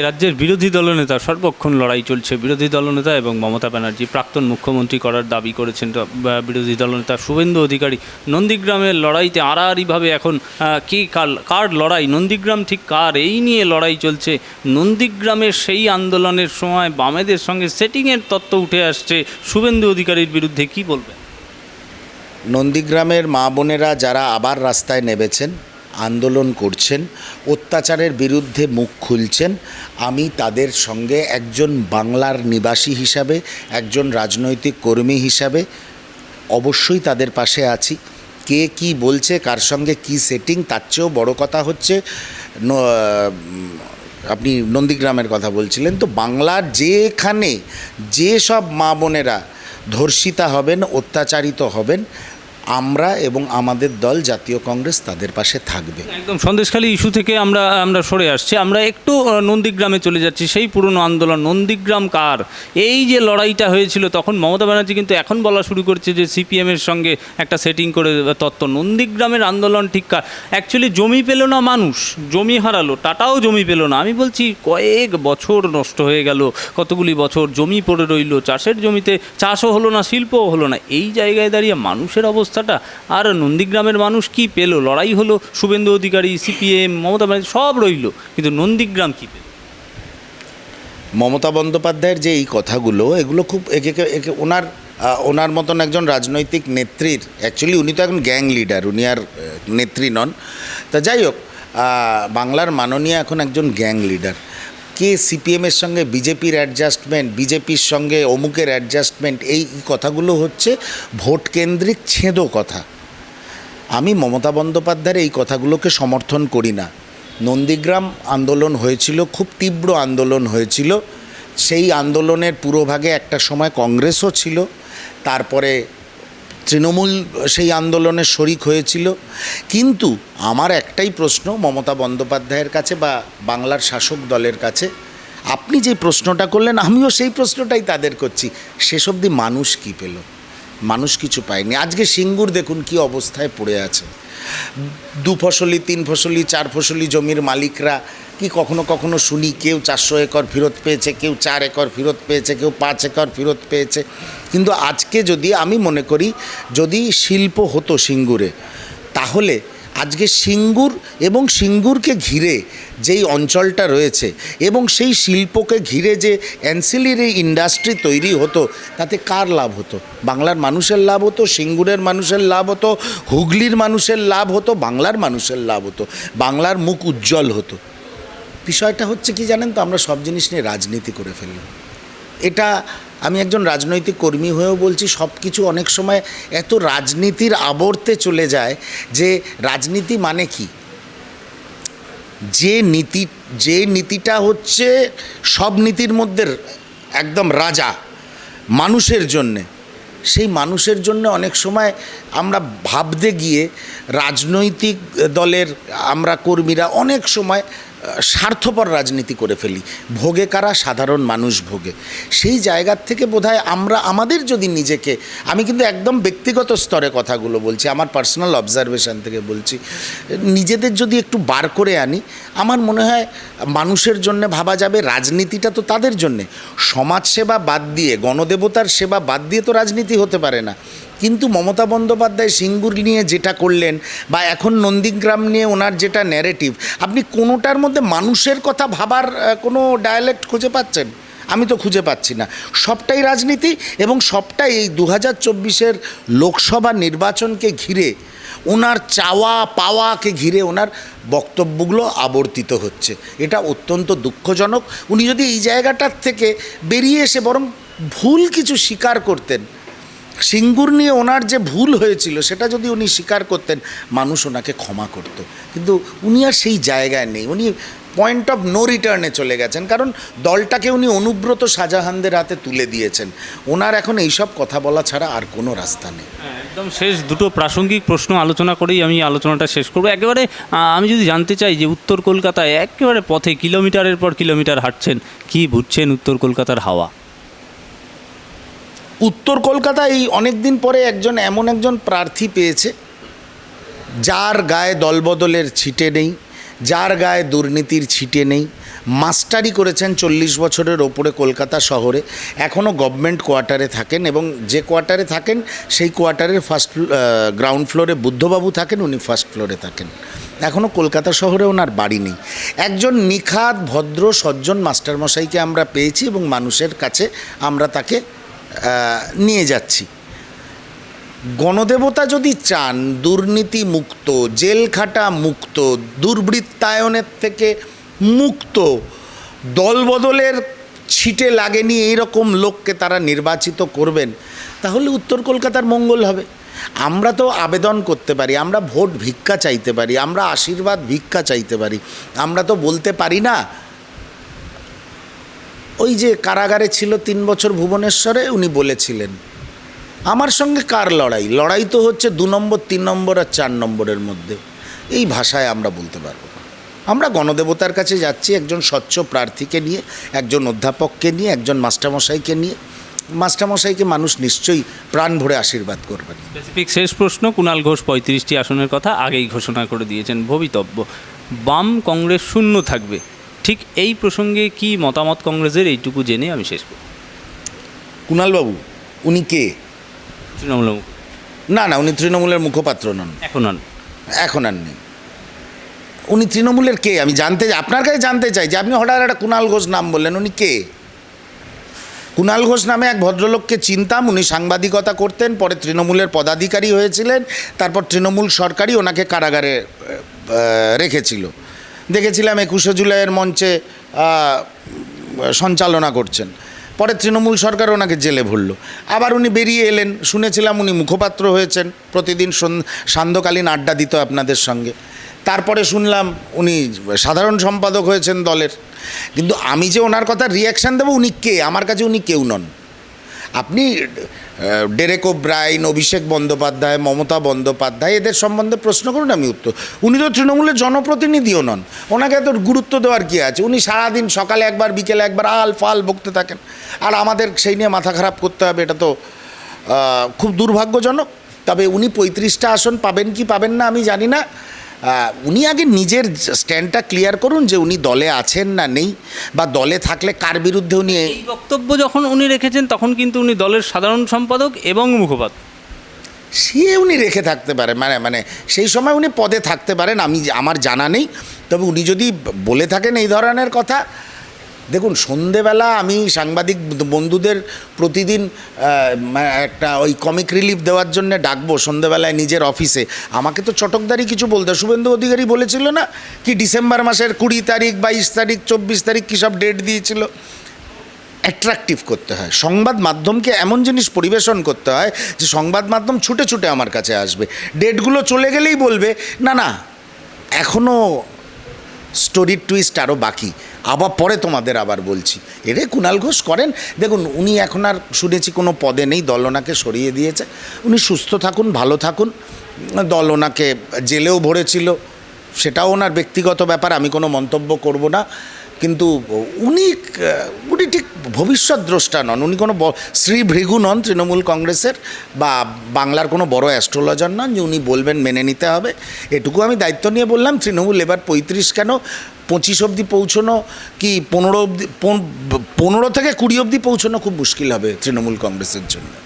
রাজ্যের বিরোধী দলনেতা, সর্বক্ষণ লড়াই চলছে। বিরোধী দলনেতা এবং মমতা ব্যানার্জি প্রাক্তন মুখ্যমন্ত্রী করার দাবি করেছেন। বিরোধী দলনেতা শুভেন্দু অধিকারী নন্দীগ্রামের লড়াইতে আড়াআড়িভাবে এখন কি কার লড়াই? নন্দীগ্রাম ঠিক কার? এই নিয়ে লড়াই চলছে। নন্দীগ্রামের সেই আন্দোলনের সময় বামেদের সঙ্গে সেটিংয়ের তত্ত্ব উঠে আসছে। শুভেন্দু অধিকারীর বিরুদ্ধে কি বলবেন? নন্দীগ্রামের মা বোনেরা যারা আবার রাস্তায় নেমেছেন আন্দোলন করছেন, অত্যাচারের বিরুদ্ধে মুখ খুলছেন। আমি তাদের সঙ্গে একজন বাংলার নিবাসী হিসাবে, একজন রাজনৈতিক কর্মী হিসাবে অবশ্যই তাদের পাশে আছি। কে কি বলছে, কার সঙ্গে কি সেটিং তার চেয়েও বড় কথা হচ্ছে আপনি নন্দীগ্রামের কথা বলছিলেন, তো বাংলার যেখানে যে সব মা বোনেরা ধর্ষিতা হবেন, অত্যাচারিত হবেন আমরা এবং আমাদের দল জাতীয় কংগ্রেস তাদের পাশে থাকবে। একদম, সন্দেশখালী ইস্যু থেকে আমরা আমরা সরে আসছি। আমরা একটু নন্দীগ্রামে চলে যাচ্ছি। সেই পুরনো আন্দোলন, নন্দীগ্রাম কার? এই যে লড়াইটা হয়েছিল, তখন মমতা ব্যানার্জি কিন্তু এখন বলা শুরু করছে যে সিপিএমের সঙ্গে একটা সেটিং করে তত্ত্ব। নন্দীগ্রামের আন্দোলন ঠিক কার? অ্যাকচুয়ালি জমি পেল না মানুষ, জমি হারালো, টাটাও জমি পেল না। আমি বলছি, কয়েক বছর নষ্ট হয়ে গেল, কতগুলি বছর জমি পড়ে রইল, চাষের জমিতে চাষও হলো না, শিল্পও হলো না। এই জায়গায় দাঁড়িয়ে মানুষের অবস্থাটা। আর নন্দীগ্রামের মানুষ কি পেল? লড়াই হলো শুভেন্দু অধিকারী, সিপিএম, মমতা ব্যানার্জি, সব রইল। কিন্তু নন্দীগ্রাম কি পেল? মমতা বন্দ্যোপাধ্যায়ের যে এই কথাগুলো, এগুলো খুব একে একে ওনার ওনার মতন একজন রাজনৈতিক নেত্রীর অ্যাকচুয়ালি উনি তো এখন গ্যাং লিডার উনি আর নেত্রী নন। তা যাই হোক বাংলার মাননীয় এখন একজন গ্যাং লিডার কে সিপিএমের সঙ্গে বিজেপির অ্যাডজাস্টমেন্ট বিজেপির সঙ্গে অমুকের অ্যাডজাস্টমেন্ট এই কথাগুলো হচ্ছে ভোট কেন্দ্রিক ছেঁদো কথা। আমি মমতা বন্দ্যোপাধ্যায়ের এই কথাগুলোকে সমর্থন করি না। নন্দীগ্রাম আন্দোলন হয়েছিল, খুব তীব্র আন্দোলন হয়েছিল। সেই আন্দোলনের পুরোভাগে একটা সময় কংগ্রেসও ছিল, তারপরে তৃণমূল সেই আন্দোলনে শরিক হয়েছিল। কিন্তু আমার একটাই প্রশ্ন মমতা বন্দ্যোপাধ্যায়ের কাছে বা বাংলার শাসক দলের কাছে, আপনি যে প্রশ্নটা করলেন, আমিও সেই প্রশ্নটাই তাদের করছি। শেষ অবধি মানুষ কী পেল? মানুষ কিছু পায়নি। আজকে সিঙ্গুর দেখুন কি অবস্থায় পড়ে আছে। দু ফসলি, তিন ফসলি, চার ফসলি জমির মালিকরা কি কখনো কখনো শুনি, কেউ চারশো একর ফেরত পেয়েছে, কেউ চার একর ফেরত পেয়েছে, কেউ পাঁচ একর ফেরত পেয়েছে। কিন্তু আজকে যদি আমি মনে করি, যদি শিল্প হতো সিঙ্গুরে, তাহলে আজকে সিঙ্গুর এবং সিঙ্গুরকে ঘিরে যেই অঞ্চলটা রয়েছে এবং সেই শিল্পকে ঘিরে যে অ্যান্সিলারি ইন্ডাস্ট্রি তৈরি হতো, তাতে কার লাভ হতো? বাংলার মানুষের লাভ হতো, সিঙ্গুরের মানুষের লাভ হতো, হুগলির মানুষের লাভ হতো, বাংলার মানুষের লাভ হতো, বাংলার মুখ উজ্জ্বল হতো। বিষয়টা হচ্ছে কি জানেন তো, আমরা সব জিনিস নিয়ে রাজনীতি করে ফেললাম। এটা আমি একজন রাজনৈতিক কর্মী হয়েও বলছি সব কিছু অনেক সময় এত রাজনীতির আবর্তে চলে যায় যে রাজনীতি মানে কি? যে নীতি, যে নীতিটা হচ্ছে সব নীতির মধ্যে একদম রাজা, মানুষের জন্যে। সেই মানুষের জন্য অনেক সময় আমরা ভাবতে গিয়ে রাজনৈতিক দলের আমরা কর্মীরা অনেক সময় স্বার্থপর রাজনীতি করে ফেলি। ভোগে কারা? সাধারণ মানুষ ভোগে। সেই জায়গার থেকে বোধহয় আমরা, আমাদের যদি নিজেকে, আমি কিন্তু একদম ব্যক্তিগত স্তরে কথাগুলো বলছি, আমার পার্সোনাল অবজারভেশন থেকে বলছি, নিজেদের যদি একটু বার করে আনি, আমার মনে হয় মানুষের জন্য ভাবা যাবে রাজনীতিটা তো তাদের জন্যে। সমাজসেবা বাদ দিয়ে, গণদেবতার সেবা বাদ দিয়ে তো রাজনীতি হতে পারে না। কিন্তু মমতা বন্দ্যোপাধ্যায় সিঙ্গুর নিয়ে যেটা করলেন বা এখন নন্দীগ্রাম নিয়ে ওনার যেটা ন্যারেটিভ আপনি কোনোটার মধ্যে মানুষের কথা ভাবার কোনো ডায়ালেক্ট খুঁজে পাচ্ছেন? আমি তো খুঁজে পাচ্ছি না। সবটাই রাজনীতি এবং সবটাই এই দু হাজার চব্বিশের লোকসভা নির্বাচনকে ঘিরে, ওনার চাওয়া পাওয়াকে ঘিরে ওনার বক্তব্যগুলো আবর্তিত হচ্ছে। এটা অত্যন্ত দুঃখজনক। উনি যদি এই জায়গাটার থেকে বেরিয়ে এসে বরং ভুল কিছু স্বীকার করতেন সিঙ্গুর নিয়ে ওনার যে ভুল হয়েছিল সেটা যদি উনি স্বীকার করতেন মানুষ ওনাকে ক্ষমা করত। কিন্তু উনি আর সেই জায়গায় নেই। উনি পয়েন্ট অফ নো রিটার্নে চলে গেছেন। কারণ দলটাকে উনি অনুব্রত শাহজাহানদের হাতে তুলে দিয়েছেন। ওনার এখন এইসব কথা বলা ছাড়া আর কোনো রাস্তা নেই। হ্যাঁ, একদম শেষ দুটো প্রাসঙ্গিক প্রশ্ন আলোচনা করেই আমি আলোচনাটা শেষ করব। একেবারে আমি যদি জানতে চাই যে উত্তর কলকাতায় একেবারে পথে কিলোমিটারের পর কিলোমিটার হাঁটছেন কি বুঝছেন উত্তর কলকাতার হাওয়া? উত্তর কলকাতায় এই অনেক দিন পরে একজন, এমন একজন প্রার্থী পেয়েছে, যার গায়ে দলবদলের ছিটে নেই, যার গায়ে দুর্নীতির ছিটে নেই, মাস্টারি করেছেন চল্লিশ বছরের ওপরে কলকাতা শহরে এখনও গভর্নমেন্ট কোয়ার্টারে থাকেন এবং যে কোয়ার্টারে থাকেন, সেই কোয়ার্টারের ফার্স্ট গ্রাউন্ড ফ্লোরে বুদ্ধবাবু থাকেন, উনি ফার্স্ট ফ্লোরে থাকেন। এখনও কলকাতা শহরে ওনার বাড়ি নেই। একজন নিখাত, ভদ্র, সজ্জন মাস্টারমশাইকে আমরা পেয়েছি এবং মানুষের কাছে আমরা তাকে নিয়ে যাচ্ছি। গণদেবতা যদি চান দুর্নীতি মুক্ত জেলখাটা মুক্ত, দুর্বৃত্তায়নের থেকে মুক্ত, দলবদলের ছিটে লাগেনি এইরকম লোককে তারা নির্বাচিত করবেন, তাহলে উত্তর কলকাতার মঙ্গল হবে। আমরা তো আবেদন করতে পারি, আমরা ভোট ভিক্ষা চাইতে পারি, আমরা আশীর্বাদ ভিক্ষা চাইতে পারি। আমরা তো বলতে পারি না ওই যে কারাগারে ছিল তিন বছর ভুবনেশ্বরে, উনি বলেছিলেন, আমার সঙ্গে কার লড়াই? লড়াই তো হচ্ছে দু নম্বর, তিন নম্বর আর চার নম্বরের মধ্যে। এই ভাষায় আমরা বলতে পারব আমরা গণদেবতার কাছে যাচ্ছি একজন স্বচ্ছ প্রার্থীকে নিয়ে, একজন অধ্যাপককে নিয়ে, একজন মাস্টারমশাইকে নিয়ে। মাস্টারমশাইকে মানুষ নিশ্চয়ই প্রাণ ভরে আশীর্বাদ করবেন। স্পেসিফিক শেষ প্রশ্ন কুণাল ঘোষ পঁয়ত্রিশটি আসনের কথা আগেই ঘোষণা করে দিয়েছেন ভবিতব্য। বাম কংগ্রেস শূন্য থাকবে। ঠিক এই প্রসঙ্গে কি মতামত কংগ্রেসের? এইটুকু জেনে আমি শেষ করব কুণালবাবু উনি কে? তৃণমূল না না উনি তৃণমূলের মুখপাত্র নন। এখন আর এখন আর নেই। উনি তৃণমূলের কে? আমি জানতে আপনার কাছে জানতে চাই যে আপনি হঠাৎ একটা কুণাল ঘোষ নাম বললেন উনি কে? কুণাল ঘোষ নামে এক ভদ্রলোককে চিনতাম উনি সাংবাদিকতা করতেন পরে তৃণমূলের পদাধিকারী হয়েছিলেন তারপর তৃণমূল সরকারই ওনাকে কারাগারে রেখেছিল। দেখেছিলাম একুশে জুলাইয়ের মঞ্চে সঞ্চালনা করছেন। পরে তৃণমূল সরকার ওনাকে জেলে ভরলো। আবার উনি বেরিয়ে এলেন, শুনেছিলাম উনি মুখপাত্র হয়েছেন, প্রতিদিন সন- সান্ধ্যকালীন আড্ডা দিত আপনাদের সঙ্গে। তারপরে শুনলাম উনি সাধারণ সম্পাদক হয়েছেন দলের। কিন্তু আমি যে ওনার কথা রিয়াকশান দেবো, উনি কে? আমার কাছে উনি কেউ নন। আপনি ডেরেক ব্রাইন অভিষেক বন্দ্যোপাধ্যায়, মমতা বন্দ্যোপাধ্যায়, এদের সম্বন্ধে প্রশ্ন করুন, আমি উত্তর। উনি তো তৃণমূলের জনপ্রতিনিধিও নন। ওনাকে এত গুরুত্ব দেওয়ার কী আছে? উনি সারাদিন সকালে একবার, বিকেলে একবার আল ফাল বকতে থাকেন। আর আমাদের সেই নিয়ে মাথা খারাপ করতে হবে, এটা তো খুব দুর্ভাগ্যজনক। তবে উনি পঁয়ত্রিশটা আসন পাবেন কি পাবেন না, আমি জানি না। উনি আগে নিজের স্ট্যান্ডটা ক্লিয়ার করুন যে উনি দলে আছেন না নেই বা দলে থাকলে কার বিরুদ্ধে উনি এই বক্তব্য যখন উনি রেখেছেন তখন কিন্তু উনি দলের সাধারণ সম্পাদক এবং মুখপাত্র। সে উনি রেখে থাকতে পারে মানে মানে সেই সময় উনি পদে থাকতে পারেন আমি আমার জানা নেই। তবে উনি যদি বলে থাকেন এই ধরনের কথা দেখুন, সন্ধেবেলা আমি সাংবাদিক বন্ধুদের প্রতিদিন একটা ওই কমিক রিলিফ দেওয়ার জন্য ডাকবো সন্ধেবেলায় নিজের অফিসে আমাকে তো চটকদারি কিছু বলতে। শুভেন্দু অধিকারী বলেছিল না কি ডিসেম্বর মাসের কুড়ি তারিখ, বাইশ তারিখ, চব্বিশ তারিখ কী সব ডেট দিয়েছিল? অ্যাট্রাকটিভ করতে হয়। সংবাদ মাধ্যমকে এমন জিনিস পরিবেশন করতে হয় যে সংবাদ মাধ্যম ছুটে ছুটে আমার কাছে আসবে। ডেটগুলো চলে গেলেই বলবে, না না এখনও স্টোরির টুইস্ট আরও বাকি। আবার পরে তোমাদের আবার বলছি। এরে কুণাল ঘোষ করেন, দেখুন, উনি এখন আর শুনেছি কোনো পদে নেই দল ওনাকে সরিয়ে দিয়েছে। উনি সুস্থ থাকুন, ভালো থাকুন দল ওনাকে জেলেও ভরেছিল। সেটাও ওনার ব্যক্তিগত ব্যাপার, আমি কোনো মন্তব্য করব না। কিন্তু উনি উনি ঠিক ভবিষ্যৎ দ্রষ্টা নন। উনি কোনো শ্রী ভৃগু নন তৃণমূল কংগ্রেসের বা বাংলার কোনো বড় অ্যাস্ট্রোলজার নন যে উনি বলবেন মেনে নিতে হবে। এটুকু আমি দায়িত্ব নিয়ে বললাম, তৃণমূল এবার পঁয়ত্রিশ কেন পঁচিশ অবধি পৌঁছনো কি পনেরো অবধি, পন- পনেরো থেকে কুড়ি অবধি পৌঁছনো খুব মুশকিল হবে তৃণমূল কংগ্রেসের জন্য।